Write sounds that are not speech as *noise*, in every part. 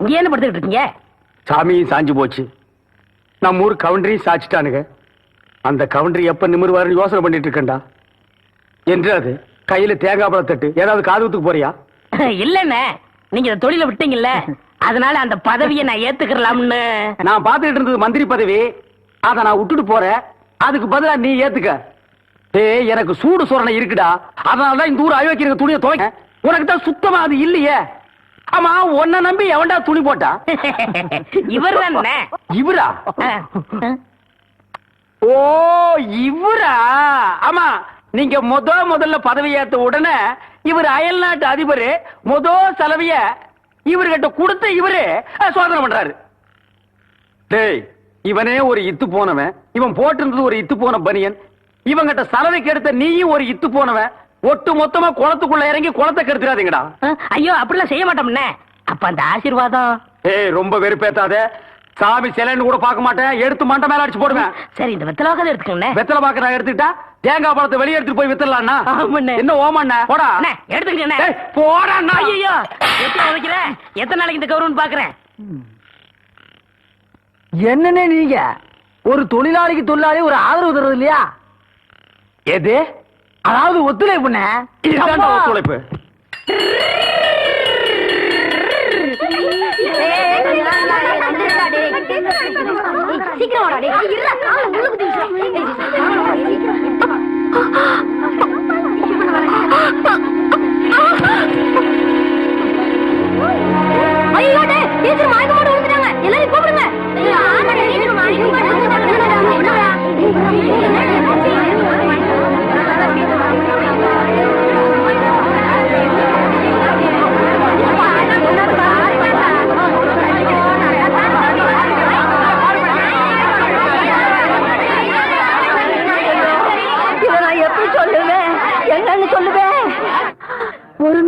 இங்க என்ன படுத்துக்கிட்டு இருக்கீங்க? சாமியும் சாஞ்சு போச்சு. நம்ம ஊர் கவுண்டரையும் சாச்சிட்டானுங்க அந்த கவுண்டரி எப்ப நிமிர்வாருன்னு யோசனை பண்ணிட்டு இருக்கேன்டா. என்று அது? கையில தேங்காய் பழம் தட்டு. ஏதாவது காதுகுத்துக்கு போறியா? *laughs* இல்லண்ணே. நீங்க இந்த தொழில விட்டீங்கல்ல. அதனால அந்த பதவியை நான் ஏத்துக்கலாம்னு நான் பார்த்துக்கிட்டு இருந்தது மந்திரி பதவி. அதை நான் விட்டுட்டு போறேன். அதுக்கு பதிலா நீ ஏத்துக்க. ஏய் எனக்கு சூடு சொரணை இருக்குடா. அதனாலதான் இந்த ஊர் அயோக்கிய துணியை துவைக்க உனக்கு தான் சுத்தமா அது இல்லையே. ஆமா உன்னை நம்பி எவன்டா துணி போட்டா? இவர்? தானே இவரா ஓ இவரா? ஆமா நீங்க முத முதல்ல பதவி ஏத்த உடனே இவர் அயல் நாட்டு அதிபர் முத செலவிய இவர்கிட்ட கொடுத்த இவரு சோதனை பண்றாரு. டேய் இவனே ஒரு இத்து போனவன். இவன் போட்டிருந்தது ஒரு இத்து போன பனியன். இவங்கிட்ட சலவைக்கு எடுத்த நீயும் ஒரு இத்து போனவன். ஒட்டு மொத்தமா குளத்துக்குள்ள இறங்கி குளத்தை கெடுத்துறாதீங்கடா. ஐயோ அப்படிலாம் செய்ய மாட்டோம்ண்ணே அப்ப அந்த ஆசீர்வாதம்? ஏய் ரொம்ப வெறுப்பேத்தாத. சாமி சிலைன்னு கூட பார்க்க மாட்டேன். எடுத்து மண்டை மேல அடிச்சு போடுவேன். சரி இந்த வெத்தலாவது எடுத்துக்கண்ணே வெத்தலை பாக்க நான் எடுத்துக்கிட்டா தேங்காய் பழத்தை வெளியே எடுத்துட்டு போய் வித்துடலாம்னா ஆமாண்ணே. என்ன ஓமாண்ணா போடா. ஏய், போடா ஐயோ எத்தனை உதைக்கிற? எத்தனை நாளைக்கு இந்த கௌரவம் பாக்குறேன் என்னன்னு நீங்க? ஒரு தொழிலாளிக்கு தொழிலாளி ஒரு ஆதரவு தர்றது இல்லையா? எது? அதாவது ஒத்துழைப்புண்ணே இதுதான்டா ஒத்துழைப்பு சீக்கிரம்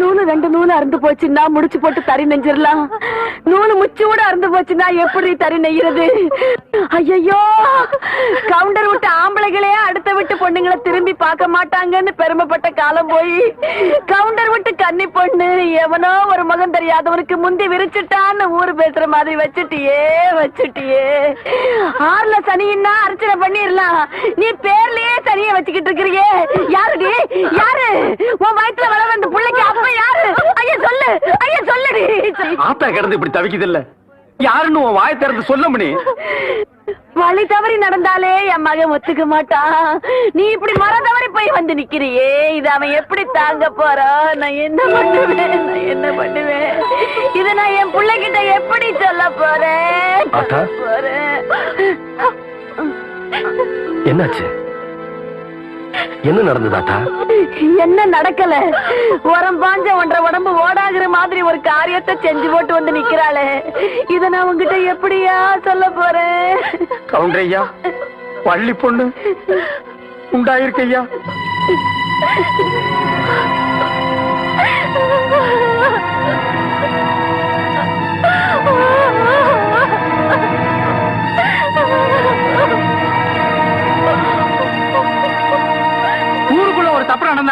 நூலு ரெண்டு நூலு அறுந்து போச்சுன்னா முடிச்சு போட்டு தறி நெஞ்சிடலாம் நூலு முச்சு கூட அறுந்து போச்சுன்னா எப்படி தறி நெய்யறது? ஐயோ கவுண்டர் விட்டு ஆம்பளைகளே அடுத்த விட்டு பொண்ணுங்களை திரும்பி பார்க்க மாட்டாங்கன்னு பெருமைப்பட்ட காலம் போய். கவுண்டர் விட்டு கன்னி பொண்ணு எவனோ ஒரு மகன் தெரியாதவனுக்கு முந்தி விரிச்சிட்டான்னு ஊரு பேசுற மாதிரி வச்சுட்டியே வச்சுட்டியே. ஆறுல சனின்னா அர்ச்சனை பண்ணிடலாம் நீ பேர்லயே சனியை வச்சுக்கிட்டு இருக்கிறியே. யாருடி யாரு உன் வயித்துல வளர அந்த பிள்ளைக்கு அப்ப யாரு ஐயா சொல்லு ஐயா சொல்லுடி ஆத்தா கிடந்து இப்படி தவிக்குது இல்ல யாருன்னு உன் வாய் திறந்து சொல்ல மணி வழி தவறி நடந்தாலே என் மகன் ஒத்துக்க மாட்டான். நீ இப்படி மர தவறி போய் வந்து நிக்கிறியே. இது அவன் எப்படி தாங்க போறான்? நான் என்ன பண்ணுவேன்? நான் என்ன பண்ணுவேன்? இத நான் என் பிள்ளைகிட்ட எப்படி சொல்ல போறேன்? சொல்ல ஆத்தா? போறேன். என்னாச்சு? என்ன நடந்ததாட்டா என்ன நடக்கல? உரம் பாஞ்ச ஒன்றரை உடம்பு ஓடாகிற மாதிரி ஒரு காரியத்தை செஞ்சு போட்டு வந்து நிக்கிறாளே. இத நான் உங்ககிட்ட எப்படியா சொல்ல போறேன்? கவுண்டரையா பள்ளி பொண்ணு உண்டாயிருக்கையா?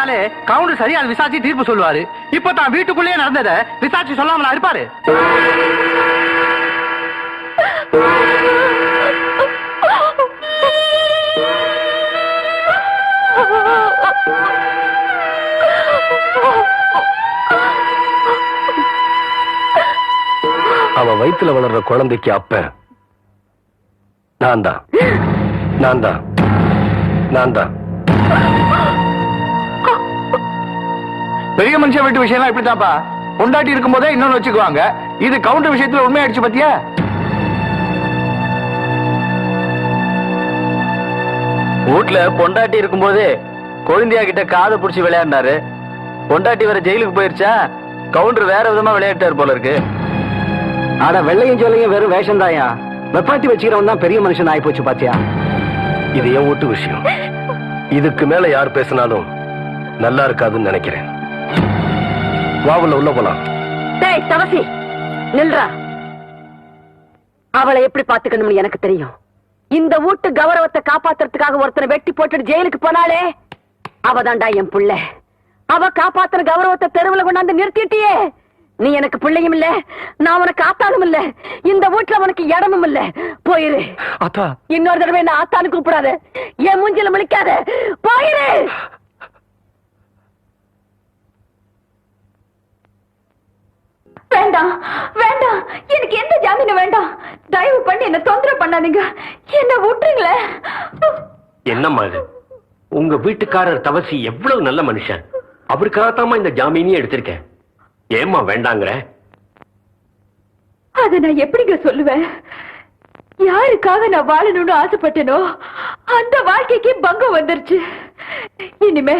தப்பு கவுண்டர் சரியா விசாரிச்சு தீர்ப்பு சொல்லுவாரு. இப்ப தான் வீட்டுக்குள்ளேயே நடந்தத விசாரிச்சு சொல்லாமலா இருப்பாரு? அவ வயித்துல வளர்ற குழந்தைக்கு அப்ப. நான் தான். நான் தான். நான் தான். பெரிய மனுஷன் வீட்டு விஷயம் இப்படித்தான்ப்பா. பொண்டாட்டி இருக்கும் போதே இன்னொன்னு வச்சுக்குவாங்க. இது கவுண்டர் விஷயத்துல உண்மையாயிடுச்சு பத்தியா? வீட்ல பொண்டாட்டி இருக்கும்போது கொழுந்தியா கிட்ட காதை புடிச்சு விளையாடினாரு. பொண்டாட்டி வேற ஜெயிலுக்கு போயிருச்சா? கவுண்டர் வேற விதமா விளையாட்டாரு போல இருக்கு. ஆட வெள்ளையும் சொல்லையும் வெறும் வேஷம் தாயா வெப்பாத்தி வச்சுக்கிறவன் தான் பெரிய மனுஷன் ஆகி போச்சு பாத்தியா? இது என் வீட்டு விஷயம். இதுக்கு மேல யார் பேசினாலும் நல்லா இருக்காதுன்னு நினைக்கிறேன். வாவுல உள்ள போலாம். டேய் தவசி நில்றா. அவளை எப்படி பாத்துக்கணும்னு எனக்கு தெரியும். இந்த வீட்டு கௌரவத்தை காப்பாத்துறதுக்காக ஒருத்தனை வெட்டி போட்டுட்டு ஜெயிலுக்கு போனாலே அவதான்டா என் புள்ள. அவ காப்பாத்துற கௌரவத்தை தெருவுல கொண்டாந்து நிறுத்திட்டியே. நீ எனக்கு பிள்ளையும் இல்ல நான் உனக்கு ஆத்தானும் இல்ல இந்த வீட்டுல உனக்கு இடமும் இல்ல. போயிரு. இன்னொரு தடவை என்ன ஆத்தானு கூப்பிடாத. என் மூஞ்சில முழிக்காத. போயிரு. வேண்டாம் வேண்டாம். எனக்கு எந்த ஜாமீனும் வேண்டாம். தயவு பண்ணி என்ன தொந்தரவு பண்ணாதீங்க. என்ன விட்டுருங்களேன் என்னம்மா இது? உங்க வீட்டுக்காரர் தவசி எவ்வளவு நல்ல மனுஷன். அவருக்காகத்தாம்மா இந்த ஜாமீனியே எடுத்திருக்கேன் ஏம்மா வேண்டாங்கிற? அதை நான் எப்படிங்க சொல்லுவேன்? யாருக்காக நான் வாழணும்னு ஆசைப்பட்டேனோ அந்த வாழ்க்கைக்கு பங்கம் வந்துருச்சு. இனிமே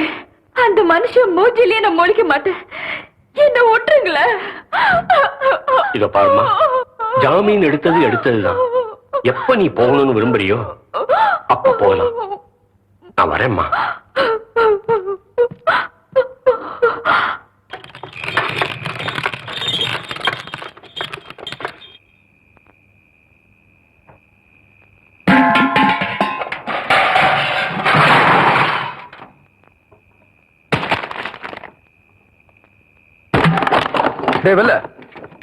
அந்த மனுஷன் மூஞ்சிலேயே நான் முழிக்க மாட்டேன். என்ன விட்டுருங்களேன் இத பாருமா ஜாமீன் எடுத்தது எடுத்ததுதான். எப்ப நீ போகணும்னு விரும்புறியோ அப்ப போகலாம். நான் வரேம்மா. வெல்ல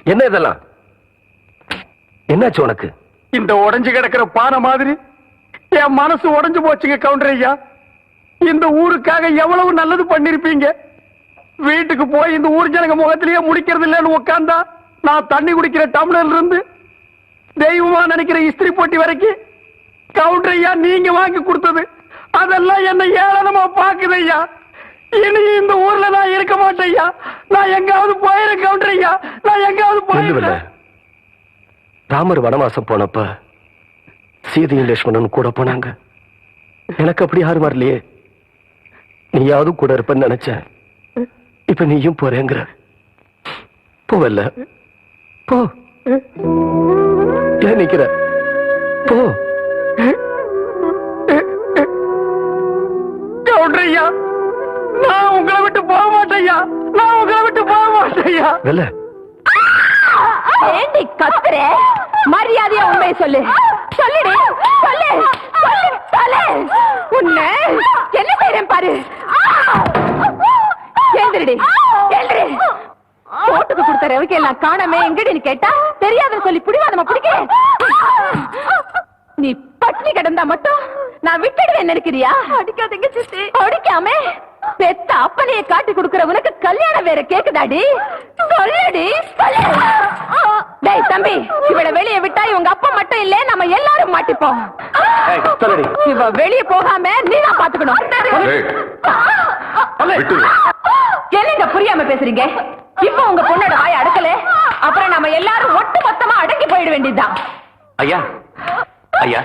என்ன இதெல்லாம்? என்னாச்சு உனக்கு? இந்த உடஞ்சு கிடக்கிற பானை மாதிரி? என் மனசு உடைஞ்சு போச்சுங்க கவுண்டர் ஐயா. இந்த ஊருக்காக எவ்வளவு நல்லது பண்ணிருப்பீங்க? வீட்டுக்கு போய் இந்த ஊர் ஜனங்க முகத்திலேயே முடிக்கிறது இல்லைன்னு உட்காந்தா நான் தண்ணி குடிக்கிற டம்ளர்ல இருந்து தெய்வமா நினைக்கிற இஸ்திரி போட்டி வரைக்கும் கவுண்டர் ஐயா நீங்க வாங்கி கொடுத்தது. அதெல்லாம் என்ன ஏளனமா பாக்குது ஐயா. இனி இந்த ஊர்ல நான் இருக்க மாட்டேன் ஐயா நான் எங்காவது போயிரு கவுண்டர் ஐயா நான் எங்காவது போயிருக்கேன் ராமர் வனவாசம் போனப்ப சீதையும் லட்சுமணனும் கூட போனாங்க. எனக்கு அப்படி யாரும் வரலையே. நீயாவது கூட இருப்பன்னு நினைச்சேன். இப்ப நீயும் போறேங்கிற. போவல்ல. போ. ஏன் நிக்கிற? போ. கவுண்டரையா நான் உங்களை விட்டு போக மாட்டேயா நான் உங்களை விட்டு போக மாட்டேயா வெல்ல. ஏண்டி கத்துற? மரியாதையா உண்மையை சொல்லு. சொல்லுடி சொல்லு சொல்லு சொல்லு. உன்னை என்ன செய்யறேன் பாரு. எழுந்திரடி எழுந்திரு. போட்டுக்கு கொடுத்த ரவிக்கு எல்லாம் காணாம. எங்கடின்னு கேட்டா? தெரியாதுன்னு சொல்லி பிடிவாதமா பிடிக்க? நீ பட்னி கிடந்தா மட்டும் நான் விட்டுடுவேன் நினைக்கிறியா? அடிக்காதீங்க சித்தி. அடிக்காம? பெத்த அப்பனையே காட்டி கொடுக்கிற உனக்கு கல்யாணம் வேற கேக்குதாடி? சொல்லுடி சொல்லு. டேய் தம்பி இவள வெளிய விட்டா இவங்க அப்பா மட்டும் இல்ல நம்ம எல்லாரும் மாட்டிப்போம். இவ வெளிய போகாம நீ தான் பாத்துக்கணும் என்னங்க புரியாம பேசுறீங்க? இப்ப உங்க பொண்ணோட வாய் அடக்கல. அப்புறம் நம்ம எல்லாரும் ஒட்டு மொத்தமா அடங்கி போயிட வேண்டியதுதான். ஐயா ஐயா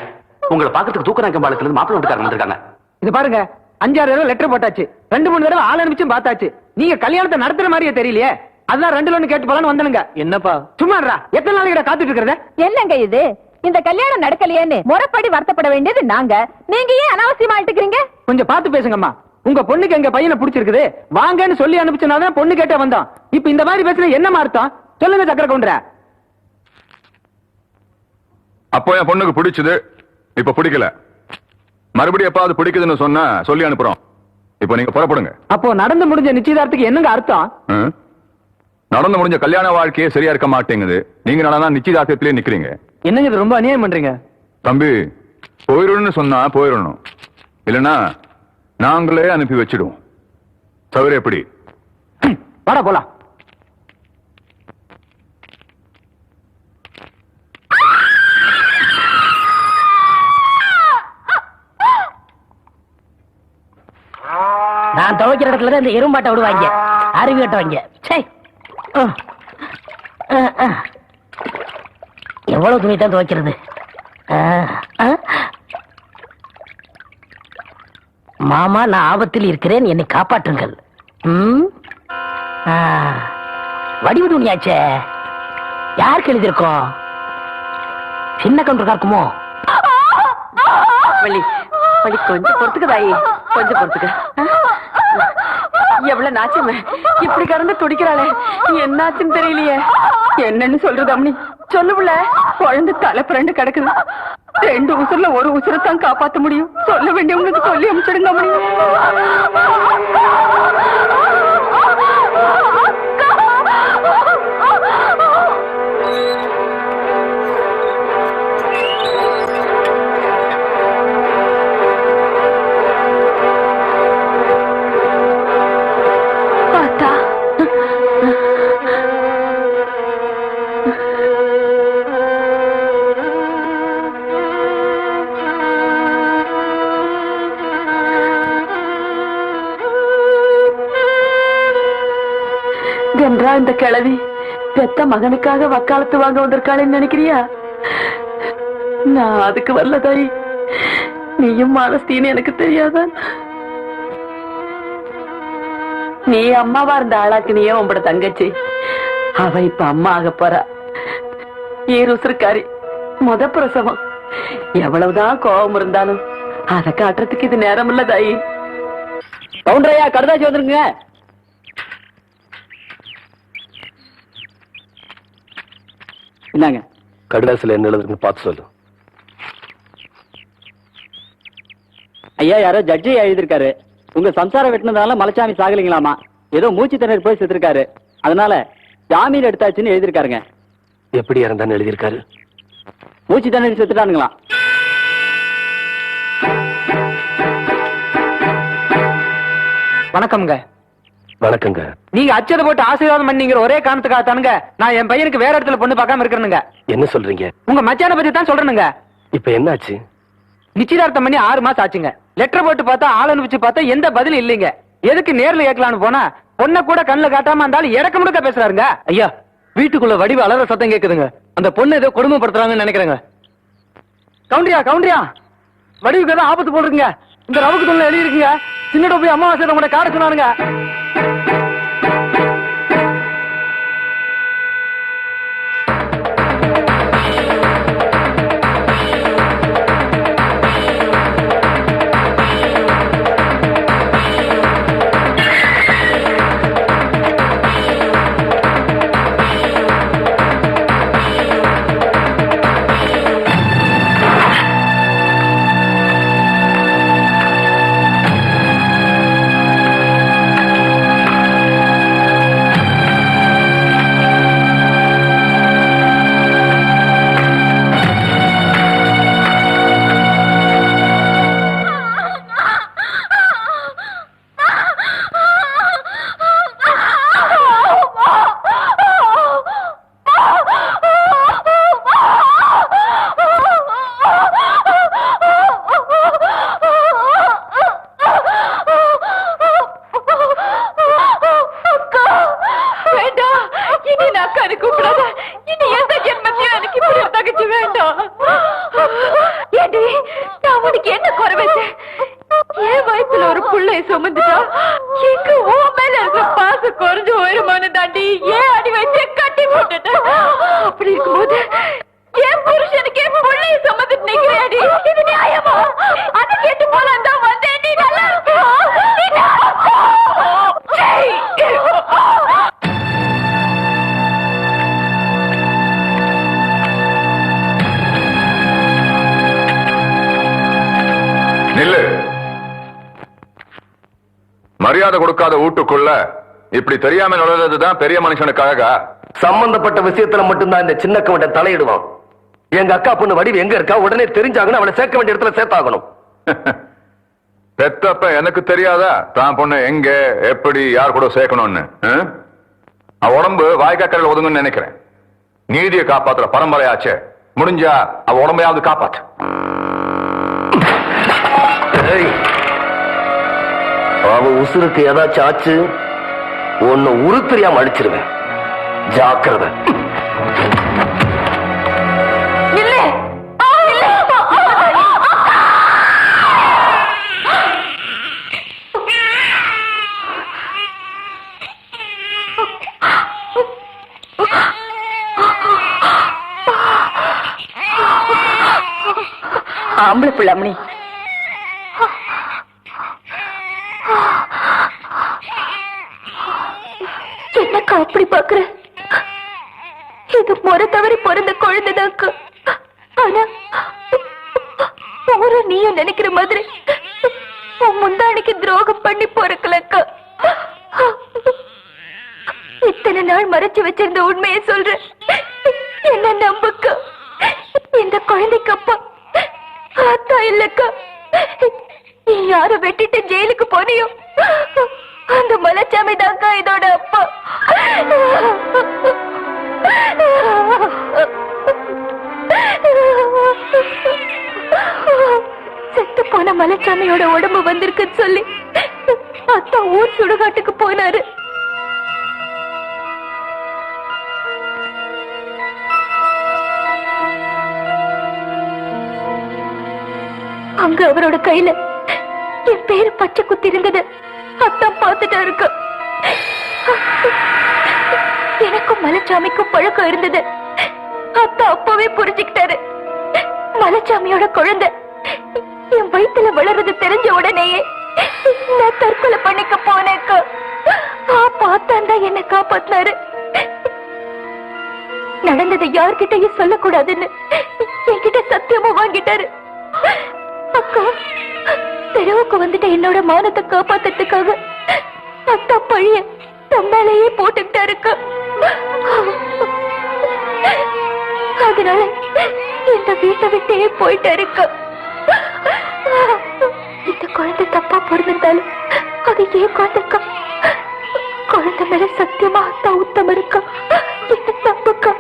உங்களை பாக்கிறதுக்கு தூக்கநாயக்கம் பாலத்துல இருந்து மாப்பிள்ளை வீட்டுக்காரங்க வந்திருக்காங்க. இது பாருங்க அஞ்சாறு தடவை லெட்டர் போட்டாச்சு. ரெண்டு மூணு தடவை ஆள் அனுப்பிச்சும் பார்த்தாச்சு. நீங்க கல்யாணத்தை நடத்துற மாதிரியே தெரியலையே. அதான் ரெண்டுல ஒண்ணு கேட்டு போலான்னு வந்தனுங்க. என்னப்பா? சும்மாடா எத்தனை நாளைக்கு காத்துட்டு இருக்கிறத? என்னங்க இது? இந்த கல்யாணம் நடக்கலையேன்னு முறைப்படி வருத்தப்பட வேண்டியது நாங்க. நீங்க ஏன் அனாவசியமா ஆயிட்டுக்கிறீங்க கொஞ்சம் பார்த்து பேசுங்கம்மா. உங்க பொண்ணுக்கு எங்க பையனை பிடிச்சிருக்குது. வாங்கன்னு சொல்லி அனுப்பிச்சனாதான் பொண்ணு கேட்டே வந்தோம் இப்ப இந்த மாதிரி பேசுற என்னமா அர்த்தம் சொல்லுங்க சக்கர கவுண்டர அப்போ என் பொண்ணுக்கு பிடிச்சது இப்ப பிடிக்கல. மறுபடியும் எப்பாவது பிடிக்குதுன்னு சொன்னா சொல்லி அனுப்புறோம். இப்போ நீங்க புறப்படுங்க. அப்போ நடந்து முடிஞ்ச நிச்சயதார்த்தத்துக்கு என்னங்க அர்த்தம்? நடந்து முடிஞ்ச கல்யாண வாழ்க்கையே சரியா இருக்க மாட்டேங்குது. நீங்க நடனா நிச்சயதார்த்தத்திலே நிக்கிறீங்க. என்னங்க இது ரொம்ப அநியாயம் பண்றீங்க? தம்பி போயிடணும்னு சொன்னா போயிடணும் இல்லனா நாங்களே அனுப்பி வச்சிடுவோம். தவிர எப்படி? வாடா போலாம். நான் துவைக்கிற இடத்துல தான் இந்த எறும்பாட்டை விடுவாங்க. அருவி அஹ். எவ்வளவு துணி தான் துவைக்கிறது. மாமா நான் ஆபத்தில் இருக்கிறேன். என்னை காப்பாற்றுங்கள். வடிவு துணியாச்சே யாருக்கு எழுதியிருக்கோம்? சின்ன கவுண்டருக்கா இருக்குமோ? வள்ளி கொஞ்சம் பொறுத்துக்க தாயி. கொஞ்சம் பொறுத்துக்க. எவ்வளவு நாச்சமே? இப்படி கடந்து துடிக்கிறாளே. என்னாச்சுன்னு தெரியலையே. என்னன்னு சொல்றது அம்மனி சொல்லு குழந்தை தலை புரண்டு கிடக்குது. ரெண்டு உசுர்ல ஒரு உசுரை தான் காப்பாத்த முடியும். சொல்ல வேண்டியவங்களுக்கு சொல்லி அனுப்பிச்சிடுங்க அம்மனி அந்த கிழவி பெத்த மகனுக்காக வக்காலத்து வாங்க வந்திருக்காளேன்னு நினைக்கிறியா? நான் அதுக்கு வரல தாயி நீயும் மாலஸ்தீன்னு எனக்கு தெரியாதான் நீ அம்மாவா இருந்த ஆளாக்கு நீயே உங்களோட தங்கச்சி. அவ இப்ப அம்மா ஆக போறா. ஈருசுருக்காரி முத பிரசவம். எவ்வளவுதான் கோபம் இருந்தாலும் அதை காட்டுறதுக்கு இது நேரம் இல்ல தாயி கவுண்டரையா கடுதாசி வந்துருங்க. என்னங்க? கடிதாசில என்ன எழுதுன்னு பார்த்து சொல்லு. ஐயா யாரோ ஜட்ஜி எழுதியிருக்காரு. உங்க சம்சாரம் வெட்டினதால மலைச்சாமி சாகலிங்களாமா? ஏதோ மூச்சு திணறி போய் செத்துருக்காரு. அதனால ஜாமீன் எடுத்தாச்சுன்னு எழுதியிருக்காருங்க. எப்படி இறந்தான்னு எழுதியிருக்காரு? மூச்சு திணறி செத்துட்டானுங்களாம் வணக்கம்ங்க. வணக்கங்க. நீங்க அச்சதை போட்டு ஆசீர்வாதம் பண்ணீங்கிற ஒரே காரணத்துக்காக தானுங்க நான் என் பையனுக்கு வேற இடத்துல பொண்ணு பார்க்காம இருக்கிறேனுங்க. என்ன சொல்றீங்க? உங்க மச்சான பத்தி தான் சொல்றேனுங்க. இப்ப என்னாச்சு? நிச்சயதார்த்தம் பண்ணி ஆறு மாசம் ஆச்சுங்க. லெட்டர் போட்டு பார்த்தா ஆள் அனுப்பிச்சு பார்த்தா எந்த பதிலும் இல்லைங்க. எதுக்கு நேர்ல கேட்கலான்னு போனா பொண்ணை கூட கண்ணுல காட்டாம இருந்தாலும் இறக்க முடுக்க பேசுறாருங்க. ஐயா வீட்டுக்குள்ள வடிவு அலற சத்தம் கேக்குதுங்க. அந்த பொண்ணு ஏதோ கொடுமைப்படுத்துறாங்கன்னு நினைக்கிறேங்க. கவுண்டரியா கவுண்டரியா? வடிவுக்கு ஏதோ ஆபத்து போடுறீங்க இந்த ரவுக்கு தொழில் எழுதி இருக்குங்க சின்னட போய் அமாவாசை உங்களோட காட சொன்னாருங்க மரியாதை கொடுக்காத வீட்டுக்குள்ள இப்படி தெரியாம நுழைறதுதான் பெரிய மனுஷனுக்கு அழகா சம்பந்தப்பட்ட விஷயத்துல மட்டும்தான் இந்த சின்ன கவண்டன் தலையிடுவான். எங்க அக்கா பொண்ணு வடிவு எங்க இருக்கா உடனே தெரிஞ்சாங்கன்னு அவளை சேர்க்க வேண்டிய இடத்துல சேர்த்தாகணும். *laughs* பெத்தப்ப எனக்கு தெரியாதா? தான் பொண்ணு எங்க எப்படி யார் கூட சேர்க்கணும்னு? ஆ? அவ உடம்பு வாய்க்காக்கரையில் ஒதுங்குன்னு நினைக்கிறேன். நீதியை காப்பாத்துற பரம்பரையாச்சே. முடிஞ்சா அவ உடம்பையாவது ஏய், அவ உசுருக்கு ஏதாச்சும் ஆச்சு உன்னை உரு அடிச்சிருவேன். ஜாக்கிரதை. ஆம்பளை பிள்ளை என்னக்கா அப்படி பாக்குற இது முறை தவறி பிறந்த குழந்தைதாக்கா ஆனா ஒரு நீயும் நினைக்கிற மாதிரி உன் முந்தானைக்கு துரோகம் பண்ணி பொறுக்கலக்கா இத்தனை நாள் மறைச்சு வச்சிருந்த உண்மையை சொல்றேன். என்ன நம்புக்க? இந்த குழந்தைக்கு அப்பா ஆத்தா இல்லக்கா. நீ யார வெட்டிட்டு ஜெயிலுக்கு போனியோ? அந்த மலைச்சாமி தாக்கா இதோட அப்பா. செத்து போன மலைச்சாமியோட உடம்பு வந்திருக்குன்னு சொல்லி அத்தா ஊர் சுடுகாட்டுக்கு போனாரு. அங்க அவரோட கையில என் பேர் பச்சை குத்தி இருந்தது. அத்தான் பார்த்துட்டா இருக்கு எனக்கும் மலைச்சாமிக்கும் பழக்கம் இருந்தது. அத்தா அப்பவே புரிஞ்சுக்கிட்டாரு. மலைச்சாமியோட குழந்தை என் வயிற்றுல வளர்றது தெரிஞ்ச உடனேயே நான் தற்கொலை பண்ணிக்க போனேக்கா. பார்த்தான் தான் என்ன காப்பாத்தினாரு. நடந்ததை யார்கிட்டயும் சொல்லக்கூடாதுன்னு என்கிட்ட சத்தியமா வாங்கிட்டாரு. அக்கா தெருவுக்கு வந்துட்டு என்னோட மானத்தை காப்பாத்துறதுக்காக அத்தா பழிய போட்டுக்கிட்டா இருக்க? அதனால இந்த வீட்டை விட்டே போயிட்டாருக்கா இந்த குழந்தை தப்பா பிறந்திருந்தாலும் அது ஏன் குழந்தைக்கா குழந்தை மேல சத்தியமா அத்தா உத்தம் இருக்கா? என்ன தப்புக்கா